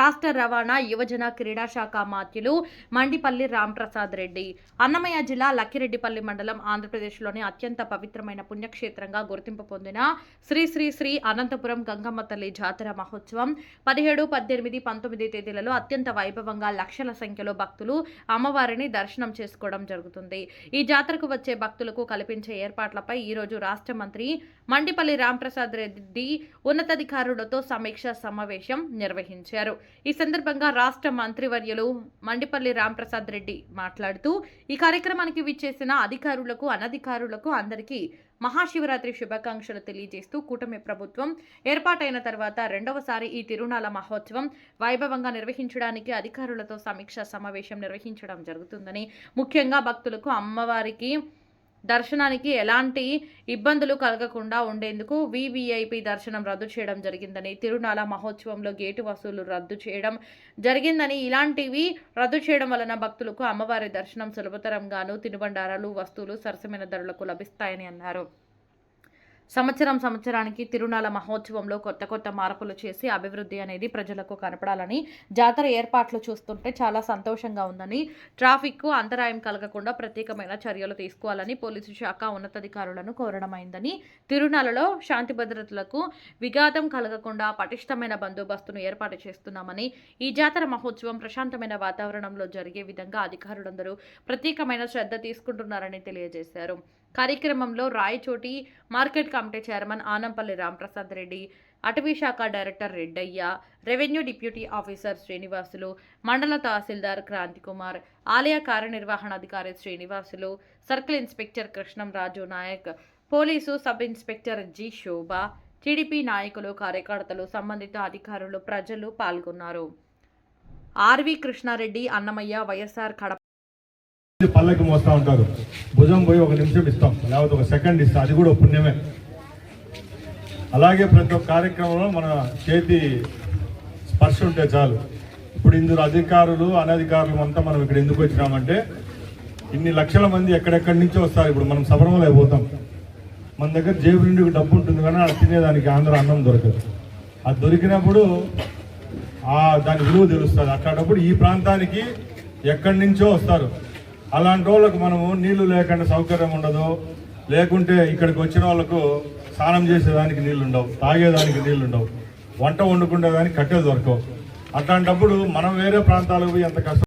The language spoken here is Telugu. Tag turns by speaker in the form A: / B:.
A: రాష్ట్ర రవాణా యువజన క్రీడా శాఖ మాత్యులు మండిపల్లి రాంప్రసాద్ రెడ్డి. అన్నమయ్య జిల్లా లక్కిరెడ్డిపల్లి మండలం ఆంధ్రప్రదేశ్లోని అత్యంత పవిత్రమైన పుణ్యక్షేత్రంగా గుర్తింపు పొందిన శ్రీ శ్రీ శ్రీ అనంతపురం గంగమ్మ తల్లి జాతర మహోత్సవం. పదిహేడు పద్దెనిమిది పంతొమ్మిది తేదీలలో అత్యంత వైభవంగా లక్షల సంఖ్యలో భక్తులు అమ్మవారిని దర్శనం చేసుకోవడం జరుగుతుంది. ఈ జాతరకు వచ్చే భక్తులకు కల్పించే ఏర్పాట్లపై ఈరోజు రాష్ట్ర మంత్రి మండిపల్లి రాంప్రసాద్ రెడ్డి ఉన్నతాధికారులతో సమీక్ష సమావేశం నిర్వహించారు. ఈ సందర్భంగా రాష్ట్ర మంత్రివర్యులు మండిపల్లి రాంప్రసాద్ రెడ్డి మాట్లాడుతూ ఈ కార్యక్రమానికి విచ్చేసిన అధికారులకు అనధికారులకు అందరికీ మహాశివరాత్రి శుభాకాంక్షలు తెలియజేస్తూ కూటమి ప్రభుత్వం ఏర్పాటైన తర్వాత రెండవసారి ఈ తిరునాల మహోత్సవం వైభవంగా నిర్వహించడానికి అధికారులతో సమీక్ష సమావేశం నిర్వహించడం జరుగుతుందని ముఖ్యంగా భక్తులకు అమ్మవారికి దర్శనానికి ఎలాంటి ఇబ్బందులు కలగకుండా ఉండేందుకు వివిఐపి దర్శనం రద్దు చేయడం జరిగిందని తిరునాల మహోత్సవంలో గేటు వసూలు రద్దు చేయడం జరిగిందని ఇలాంటివి రద్దు చేయడం వలన భక్తులకు అమ్మవారి దర్శనం సులభతరంగాను తినుబండారాలు వస్తువులు సరసమైన ధరలకు లభిస్తాయని అన్నారు. సంవత్సరం సంవత్సరానికి తిరునాల మహోత్సవంలో కొత్త కొత్త మార్పులు చేసి అభివృద్ధి అనేది ప్రజలకు కనపడాలని జాతర ఏర్పాట్లు చూస్తుంటే చాలా సంతోషంగా ఉందని ట్రాఫిక్కు అంతరాయం కలగకుండా ప్రత్యేకమైన చర్యలు తీసుకోవాలని పోలీసు శాఖ ఉన్నతాధికారులను కోరడమైందని తిరునాలలో శాంతి భద్రతలకు విఘాతం కలగకుండా పటిష్టమైన బందోబస్తును ఏర్పాటు చేస్తున్నామని ఈ జాతర మహోత్సవం ప్రశాంతమైన వాతావరణంలో జరిగే విధంగా అధికారులందరూ ప్రత్యేకమైన శ్రద్ధ తీసుకుంటున్నారని తెలియజేశారు. కార్యక్రమంలో Rayachoti market committee chairman Anampalli Ramprasad Reddy అటవీ శాఖ director Reddaiah revenue deputy officer Srinivasulu మండల తహసీల్దార్ క్రాంతికుమార్ ఆలయ కార్యనిర్వహణాధికారి Srinivasulu circle inspector Krishnam Raju Naik police sub inspector G Shobha TDP నాయకులు కార్యకర్తలు సంబంధిత అధికారులు ప్రజలు పాల్గొన్నారు. ఆర్వి కృష్ణారెడ్డి అన్నమయ్య వైఎస్ఆర్ కడప
B: పల్లకి మోస్తా ఉంటారు. భుజం పోయి ఒక నిమిషం ఇస్తాం లేకపోతే ఒక సెకండ్ ఇస్తాం. అది కూడా పుణ్యమే. అలాగే ప్రతి ఒక్క కార్యక్రమంలో మన చేతి స్పర్శ ఉంటే చాలు. ఇప్పుడు ఇందులో అధికారులు అనధికారులు అంతా మనం ఇక్కడ ఎందుకు వచ్చినామంటే ఇన్ని లక్షల మంది ఎక్కడెక్కడి నుంచో వస్తారు. ఇప్పుడు మనం శబరిమల అయిపోతాం మన దగ్గర జేబు నిండుకు డబ్బు ఉంటుంది కానీ అది తినేదానికి ఆంధ్ర అన్నం దొరకదు. అది దొరికినప్పుడు ఆ దాని విలువ తెలుస్తుంది. అట్లాంటప్పుడు ఈ ప్రాంతానికి ఎక్కడి నుంచో వస్తారు. అలాంటి వాళ్ళకు మనము నీళ్ళు లేకుండా సౌకర్యం ఉండదు. లేకుంటే ఇక్కడికి వచ్చిన వాళ్ళకు స్నానం చేసేదానికి నీళ్ళు ఉండవు తాగేదానికి నీళ్ళు ఉండవు వంట వండుకునేదానికి కట్టెలు దొరకవు. అట్లాంటప్పుడు మనం వేరే ప్రాంతాలకు పోయి ఎంత కష్టం